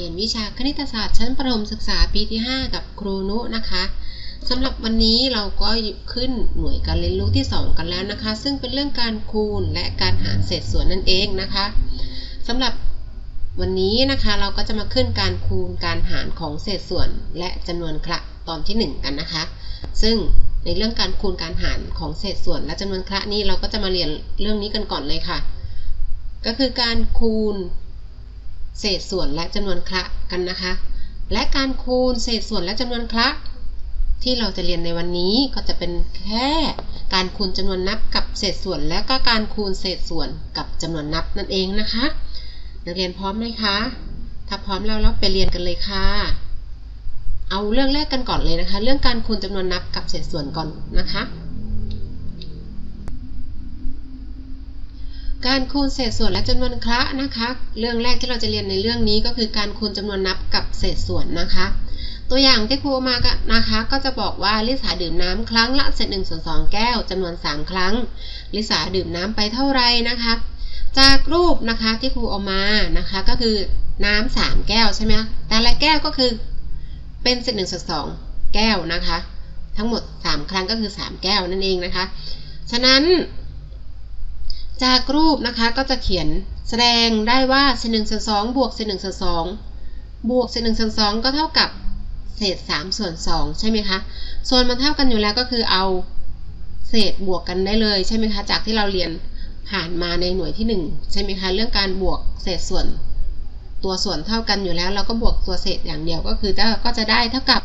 เรียนวิชาคณิตศาสตร์ชั้นประถมศึกษาปีที่ 5 กับครูนุนะคะสำหรับวันนี้เราก็ขึ้นหน่วยการเรียนรู้ที่ 2 กันแล้วนะคะ ซึ่งเป็นเรื่องการคูณและการหารเศษส่วนนั่นเองนะคะสำหรับวันนี้นะคะเราก็จะมาขึ้นการคูณการหารของเศษส่วนและจำนวนคละตอนที่ 1 กันนะคะ ซึ่งในเรื่องการคูณการหารของเศษส่วนและจำนวนคละนี้เราก็จะมาเรียนเรื่องนี้กันก่อนเลยค่ะ ก็คือการคูณ เศษส่วนและจำนวนคละกันนะคะ และการคูณเศษส่วนและจำนวนคละ ที่เราจะเรียนในวันนี้ก็จะเป็นแค่การคูณจำนวนนับกับเศษส่วน และก็การคูณเศษส่วนกับจำนวนนับนั่นเองนะคะ นักเรียนพร้อมไหมคะ ถ้าพร้อมแล้วเราไปเรียนกันเลยค่ะ เอาเรื่องแรกกันก่อนเลยนะคะ เรื่องการคูณจำนวนนับกับเศษส่วนก่อนนะคะ การคูณเศษส่วนและจำนวนคละนะคะ เรื่องแรกที่เราจะเรียนในเรื่องนี้ก็คือการคูณจำนวนนับกับเศษส่วนนะคะ ตัวอย่างที่ครูมาก็นะคะ ก็จะบอกว่าลิสาดื่มน้ำครั้งละเศษหนึ่งส่วนสองแก้วจำนวน3ครั้ง ลิสาดื่มน้ำไปเท่าไรนะคะ จากรูปนะคะที่ครูเอามานะคะ ก็คือน้ำสามแก้วใช่ไหมแต่ละแก้วก็คือเป็นเศษหนึ่งส่วนสองแก้วนะคะ ทั้งหมด 3 ครั้งก็คือ 3 แก้วนั่นเองนะคะ ฉะนั้น จากรูปนะคะก็จะเขียนแสดงได้ว่าเศษหนึ่งส่วนสองบวกเศษหนึ่งส่วนสองบวกเศษหนึ่งส่วนสองก็เท่ากับเศษสามส่วนสองใช่ไหมคะ ส่วนมันเท่ากันอยู่แล้วก็คือเอาเศษบวกกันได้เลยใช่ไหมคะ จากที่เราเรียนผ่านมาในหน่วยที่หนึ่งใช่ไหมคะ เรื่องการบวกเศษส่วน ตัวส่วนเท่ากันอยู่แล้ว เราก็บวกตัวเศษอย่างเดียวก็คือก็จะได้เท่ากับ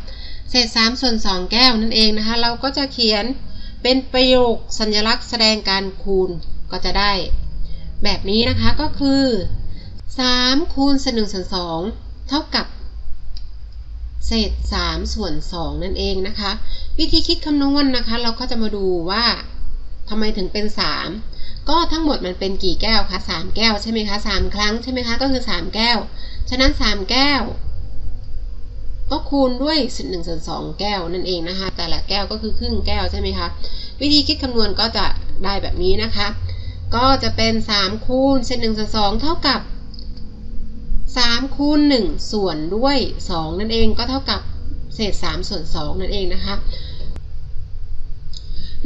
เศษสามส่วนสองแก้วนั่นเองนะคะ เราก็จะเขียนเป็นประโยคสัญลักษณ์แสดงการคูณ ก็จะได้แบบนี้นะคะก็คือ3คูณเศษ1ส่วน2เท่ากับ เศษ3ส่วน2นั่นเองนะคะ วิธีคิดคำนวณนนะคะ เราก็จะมาดูว่าทำไมถึงเป็น 3 ก็ทั้งหมดมันเป็นกี่แก้วคะ3แก้วใช่ไหมคะ3ครั้งใช่ไหมคะก็คือ 3 แก้ว ฉะนั้น 3 แก้ว ก็คูณด้วยเศษ1ส่วน2แก้วนั่นเองนะคะ แต่ละแก้วก็คือครึ่งแก้วใช่ไหมคะวิธีคิดคำนวณก็จะได้แบบนี้นะคะ ก็จะเป็น 3 คูณเศษ1ส่วน2เท่ากับ 3 คูณ 1 ส่วนด้วย 2 นั่นเองก็เท่ากับเศษ 3 ส่วน 2 นั่นเองนะคะ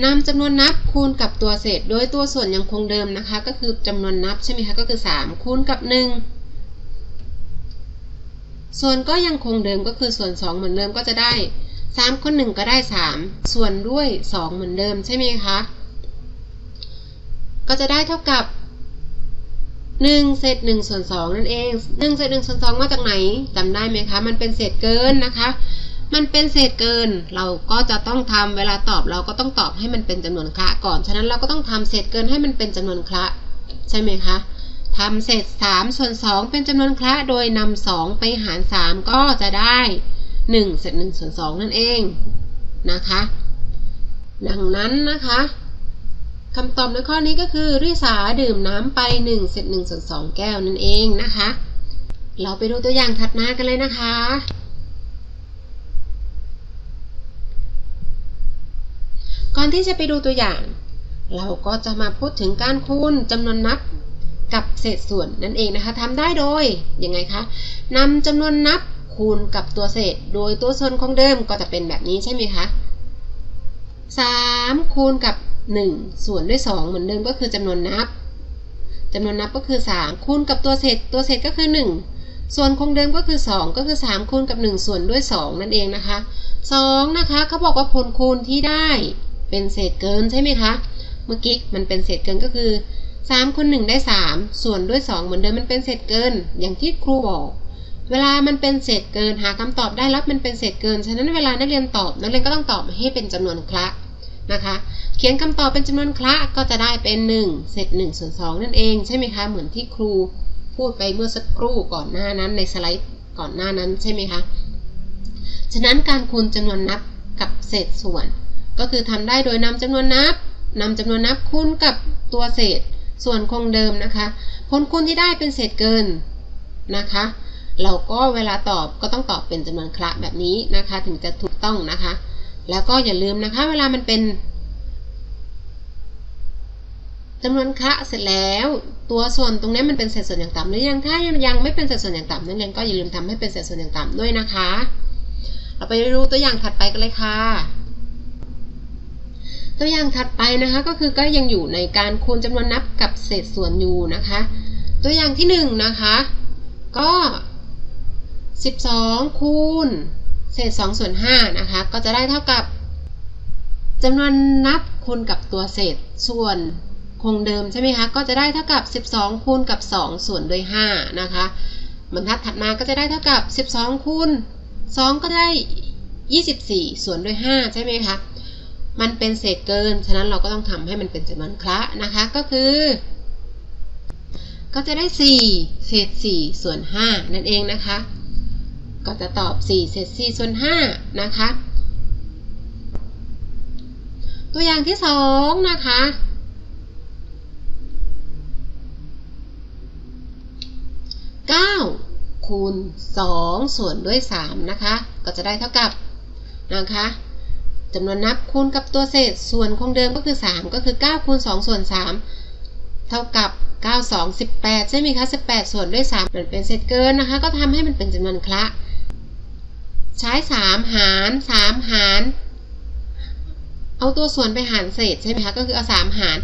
นำจำนวนนับคูณกับตัวเศษโดยตัวส่วนยังคงเดิมนะคะ ก็คือจำนวนนับใช่ไหมคะก็คือ 3 คูณกับ 1 ส่วนก็ยังคงเดิมก็คือส่วน 2 เหมือนเดิมก็จะได้ 3คูณ1ก็ได้ 3 ส่วนด้วย 2 เหมือนเดิมใช่ไหมคะ ก็จะได้เท่ากับ 1 เศษ1ส่วน2นั่นเอง 1 เศษ1ส่วน2มาจากไหนจำได้ไหมคะ มันเป็นเศษเกินนะคะ มันเป็นเศษเกิน เราก็จะต้องทำเวลาตอบเราก็ต้องตอบให้มันเป็นจำนวนคละก่อน ฉะนั้นเราก็ต้องทำเศษเกินให้มันเป็นจำนวนคละใช่ไหมคะทำเศษ3ส่วน2เป็นจำนวนคละโดยนำ2ไปหาร 3 ก็จะได้1เศษ1ส่วน2นั่นเองนะคะ ดังนั้นนะคะ คำตอบในข้อนี้ก็คือริสาดื่มน้ำไป1เศษ1ส่วน2แก้วนั่นเองนะคะ เราไปดูตัวอย่างถัดมากันเลยนะคะ ก่อนที่จะไปดูตัวอย่าง เราก็จะมาพูดถึงการคูณจำนวนนับกับเศษส่วนนั่นเองนะคะทำได้โดยยังไงคะนำจำนวนนับคูณกับตัวเศษ โดยตัวส่วนคงเดิมก็จะเป็นแบบนี้ใช่ไหมคะ3คูณกับ 1 ส่วนด้วย 2 เหมือนเดิมก็คือจำนวนนับจำนวนนับก็คือ 3 คูณกับตัวเศษ ตัวเศษก็คือ 1 ส่วนคงเดิมก็คือ 2 ก็คือ 3 คูณกับ 1 ส่วนด้วย 2 นั่นเองนะคะ 2 นะคะเขาบอกว่าผลคูณที่ได้เป็นเศษเกินใช่ไหมคะ เมื่อกี้มันเป็นเศษเกินก็คือ3คูณ1ได้ 3 ส่วนด้วย 2 เหมือนเดิมมันเป็นเศษเกิน อย่างที่ครูบอกเวลามันเป็นเศษเกินหาคำตอบได้รับมันเป็นเศษเกิน ฉะนั้นเวลานักเรียนตอบ นักเรียนก็ต้องตอบให้เป็นจำนวนคละ นะคะ เขียนคำตอบเป็นจำนวนคละก็จะได้เป็น 1 เศษ1ส่วน2นั่นเองใช่ไหมคะ เหมือนที่ครูพูดไปเมื่อสักครู่ก่อนหน้านั้นในสไลด์ก่อนหน้านั้นใช่ไหมคะ ฉะนั้นการคูณจำนวนนับกับเศษส่วน ก็คือทำได้โดยนำจำนวนนับนำจำนวนนับคูณกับตัวเศษส่วนคงเดิมนะคะ ผลคูณที่ได้เป็นเศษเกินนะคะ เราก็เวลาตอบก็ต้องตอบเป็นจำนวนคละแบบนี้นะคะ ถึงจะถูกต้องนะคะ แล้วก็อย่าลืมนะคะ เวลามันเป็นจำนวนคะเสร็จแล้ว ตัวส่วนตรงนี้มันเป็นเศษส่วนอย่างต่ำหรือยังถ้ายังไม่เป็นเศษส่วนอย่างต่ำนักเรียนก็อย่าลืมทำให้เป็นเศษส่วนอย่างต่ำด้วยนะคะ เราไปดูตัวอย่างถัดไปกันเลยค่ะ ตัวอย่างถัดไปนะคะก็คือก็ยังอยู่ในการคูณจำนวนนับกับเศษส่วนอยู่นะคะ ตัวอย่างที่1นนะคะก็ 12คูณ เศษ2ส่วน5นะคะ ก็จะได้เท่ากับจำนวนนับคูณกับตัวเศษส่วนคงเดิมใช่ไหมคะ ก็จะได้เท่ากับ 12 คูณกับ 2 ส่วนด้วย 5 นะคะบรรทัดถัดมาก็จะได้เท่ากับ 12 คูณ 2 ก็ได้ 24 ส่วนด้วย 5 ใช่ไหมคะ มันเป็นเศษเกิน ฉะนั้นเราก็ต้องทำให้มันเป็นจำนวนคละนะคะ ก็คือ ก็จะได้ 4 เศษ 4 ส่วน 5 นั่นเองนะคะ ก็จะตอบ 4 เศษ4ส่วน5นะคะ ตัวอย่างที่ 2 นะคะ 9 คูณ 2 ส่วนด้วย 3 นะคะ ก็จะได้เท่ากับนะคะจำนวนนับคูณกับตัวเศษส่วนคงเดิมก็คือ 3 ก็คือ 9 คูณ 2 ส่วน 3 เท่ากับ 9 2 18 ใช่ไหมคะ 18 ส่วนด้วย 3 มันเป็นเศษเกินนะคะ ก็ทำให้มันเป็นจำนวนคละ ใช้3หาร3หารเอาตัวส่วนไปหารเศษใช่ไหมคะก็คือเอา3หาร3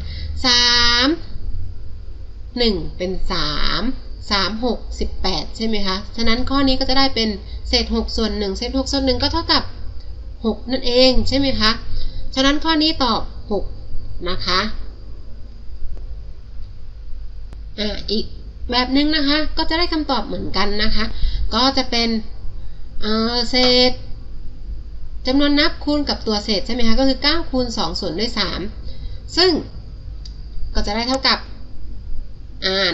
1เป็น3 3 6 18ใช่ไหมคะฉะนั้นข้อนี้ก็จะได้เป็นเศษ6ส่วน1เศษ6ส่วน1ก็เท่ากับ6นั่นเองใช่ไหมคะฉะนั้นข้อนี้ตอบ6นะคะอ่าอีกแบบหนึ่งนะคะก็จะได้คำตอบเหมือนกันนะคะ ก็จะเป็น เศษจำนวนนับคูณกับตัวเศษใช่ไหมคะก็คือ9คูณ2ส่วนด้วย 3 ซึ่งก็จะได้เท่ากับ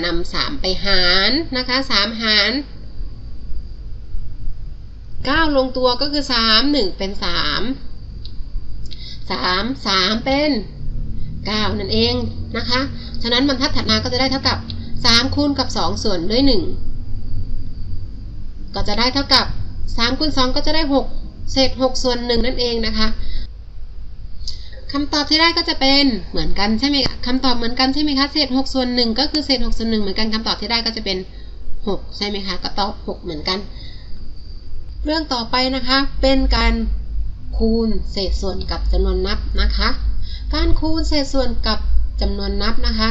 นำสามไปหารนะคะสามหารเก้าลงตัวก็คือสามหนึ่งเป็นสามสามสามเป็นเก้านั่นเองนะคะ ฉะนั้นบรรทัดถัดมาก็จะได้เท่ากับสามคูณกับสองส่วนด้วยหนึ่งก็จะได้เท่ากับ สามคูณสองก็จะได้หกเศษหกส่วนหนึ่งนั่นเองนะคะคำตอบที่ได้ก็จะเป็นเหมือนกันใช่ไหมคะคำตอบเหมือนกันใช่ไหมคะ เศษ 6 ส่วน 1 ก็คือเศษ 6 ส่วน 1 เหมือนกันคำตอบที่ได้ก็จะเป็น 6 ใช่ไหมคะ ก็ตอบ 6 เหมือนกัน เรื่องต่อไปนะคะ เป็นการคูณเศษส่วนกับจำนวนนับนะคะ การคูณเศษส่วนกับจำนวนนับนะคะ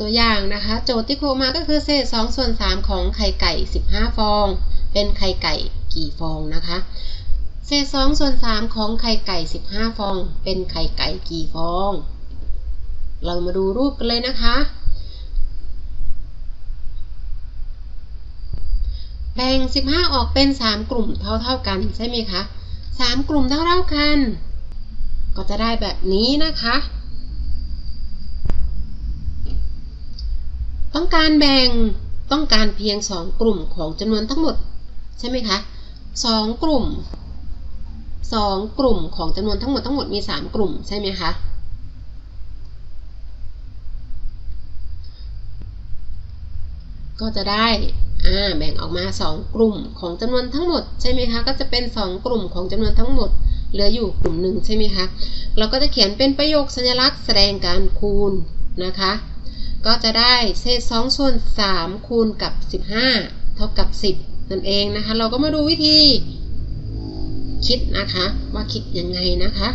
ตัวอย่างนะคะ โจทย์ที่ครูมาก็คือเศษ 2 ส่วน 3 ของไข่ไก่ 15 ฟอง เป็นไข่ไก่ กี่ฟองนะคะ เศษ2ส่วน3ของไข่ไก่15ฟอง เป็นไข่ไก่กี่ฟอง เรามาดูรูปกันเลยนะคะ แบ่ง15ออกเป็น3กลุ่มเท่าๆกันใช่ไหมคะ3กลุ่มเท่าๆกัน ก็จะได้แบบนี้นะคะต้องการแบ่งต้องการเพียง 2 กลุ่มของจำนวนทั้งหมด ใช่ไหมคะ 2 กลุ่ม 2 กลุ่มของจำนวนทั้งหมดทั้งหมดมี 3 กลุ่มใช่ไหมคะก็จะได้แบ่งออกมา 2 กลุ่มของจำนวนทั้งหมดใช่ไหมคะก็จะเป็น 2 กลุ่มของจำนวนทั้งหมด เหลืออยู่กลุ่มหนึ่งใช่ไหมคะเราก็จะเขียนเป็นประโยคสัญลักษณ์แสดงการคูณนะคะ ก็จะได้เศษ2ส่วน3คูณกับ 15 เท่ากับ 10 นั่นเองนะคะ เราก็มาดูวิธี คิดนะคะ ว่าคิดยังไงนะคะ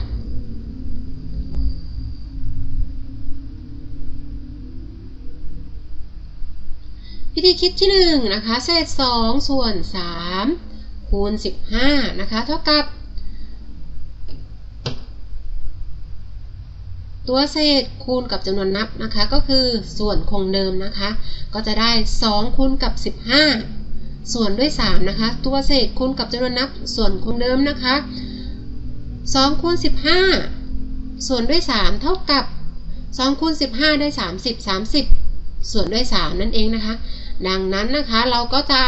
วิธีคิดที่1นะคะเศษ2ส่วน3คูณ15นะคะเท่ากับ ตัวเศษคูณกับจำนวนนับนะคะ ก็คือส่วนคงเดิมนะคะ ก็จะได้ 2 คูณกับ 15 ส่วนด้วย 3 นะคะ ตัวเศษคูณกับจำนวนนับส่วนคงเดิมนะคะ2คูณ15 ส่วนด้วย 3 เท่ากับ2คูณ15 ได้ 30 30 ส่วนด้วย 3 นั่นเองนะคะ ดังนั้นนะคะเราก็จะ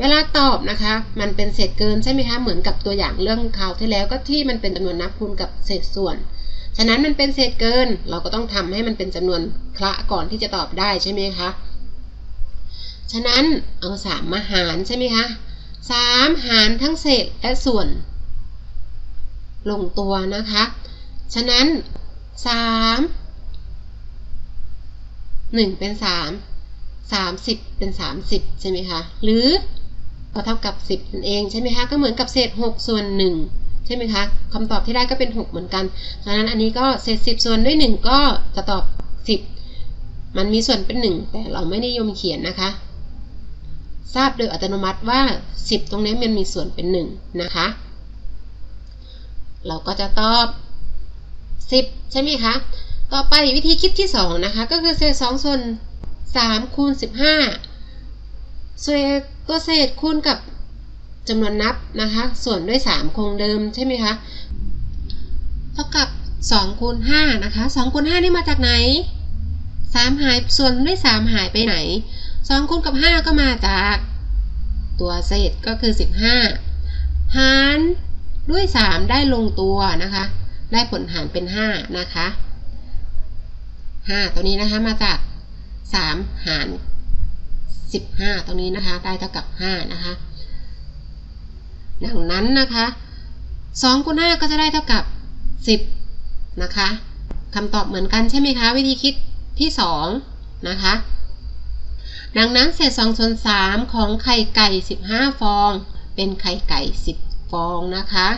เวลาตอบนะคะ มันเป็นเศษเกินใช่ไหมคะเหมือนกับตัวอย่างเรื่องคราวที่แล้วก็ที่มันเป็นจำนวนนับคูณกับเศษส่วน ฉะนั้นมันเป็นเศษเกิน เราก็ต้องทำให้มันเป็นจำนวนคละก่อนที่จะตอบได้ใช่ไหมคะ ฉะนั้นเอาสามมาหารใช่ไหมคะสามหารทั้งเศษและส่วน ลงตัวนะคะ ฉะนั้นสาม1เป็น3 30เป็น30ใช่ไหมคะ หรือก็เท่ากับ10นั่นเองใช่ไหมคะ ก็เหมือนกับเศษ6ส่วน1ใช่ไหมคะคำตอบที่ได้ก็เป็น6เหมือนกัน ฉะนั้นอันนี้ก็เศษ10ส่วนด้วย1ก็จะตอบ10มันมีส่วนเป็น1แต่เราไม่นิยมเขียนนะคะ ทราบโดยอัตโนมัติว่า 10 ตรงนี้มันมีส่วนเป็น1นะคะ เราก็จะตอบ 10 ใช่ไหมคะ ต่อไปวิธีคิดที่ 2 นะคะ ก็คือเศษ2ส่วน3คูณ15ส่วนตัวเศษคูณกับจำนวนนับนะคะ ส่วนด้วย 3 คงเดิมใช่ไหมคะเท่ากับ2คูณ5นะคะ2คูณ5นี่มาจากไหน 3 หายส่วนด้วย 3 หายไปไหน 2คูณกับ 5 ก็มาจาก ตัวเศษก็คือ 15 หารด้วย 3 ได้ลงตัวนะคะ ได้ผลหารเป็น 5 นะคะ 5 ตัวนี้นะคะมาจาก 3 หาร 15 ตรงนี้นะคะ ได้เท่ากับ 5 นะคะ ดังนั้นนะคะ2คูณ5ก็จะได้เท่ากับ 10 นะคะคำตอบเหมือนกันใช่ไหมคะ วิธีคิดที่ 2 นะคะ ดังนั้นเศษ2ส่วน3ของไข่ไก่ 15 ฟอง เป็นไข่ไก่ 10 ฟองนะคะ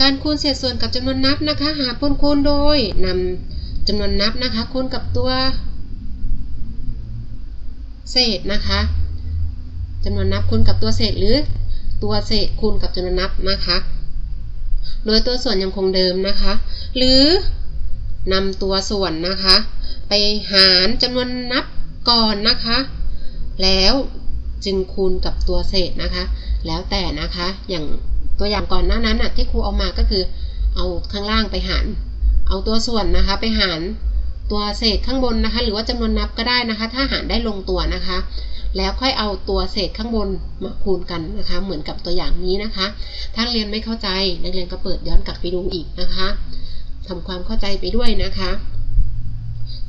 การคูณเศษส่วนกับจำนวนนับนะคะ หาผลคูณโดยนำจำนวนนับนะคะ คูณกับตัว เศษนะคะจำนวนนับคูณกับตัวเศษหรือตัวเศษคูณกับจำนวนนับนะคะ โดยตัวส่วนยังคงเดิมนะคะ หรือนำตัวส่วนนะคะ ไปหารจำนวนนับ ก่อนนะคะ แล้วจึงคูณกับตัวเศษนะคะ แล้วแต่นะคะ อย่างตัวอย่างก่อนหน้านั้นน่ะที่ครูเอามาก็คือ เอาข้างล่างไปหาร เอาตัวส่วนนะคะไปหารตัวเศษข้างบนนะคะ หรือว่าจำนวนนับก็ได้นะคะ ถ้าหารได้ลงตัวนะคะ แล้วค่อยเอาตัวเศษข้างบนมาคูณกันนะคะ เหมือนกับตัวอย่างนี้นะคะ ถ้าเรียนไม่เข้าใจนักเรียนก็เปิดย้อนกลับไปดูอีกนะคะทำความเข้าใจไปด้วยนะคะ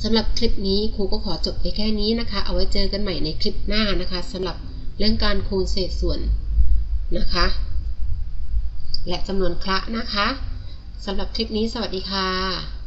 สำหรับคลิปนี้ครูก็ขอจบไปแค่นี้นะคะ เอาไว้เจอกันใหม่ในคลิปหน้านะคะสำหรับเรื่องการคูณเศษส่วนนะคะ และจำนวนคละนะคะสำหรับคลิปนี้สวัสดีค่ะ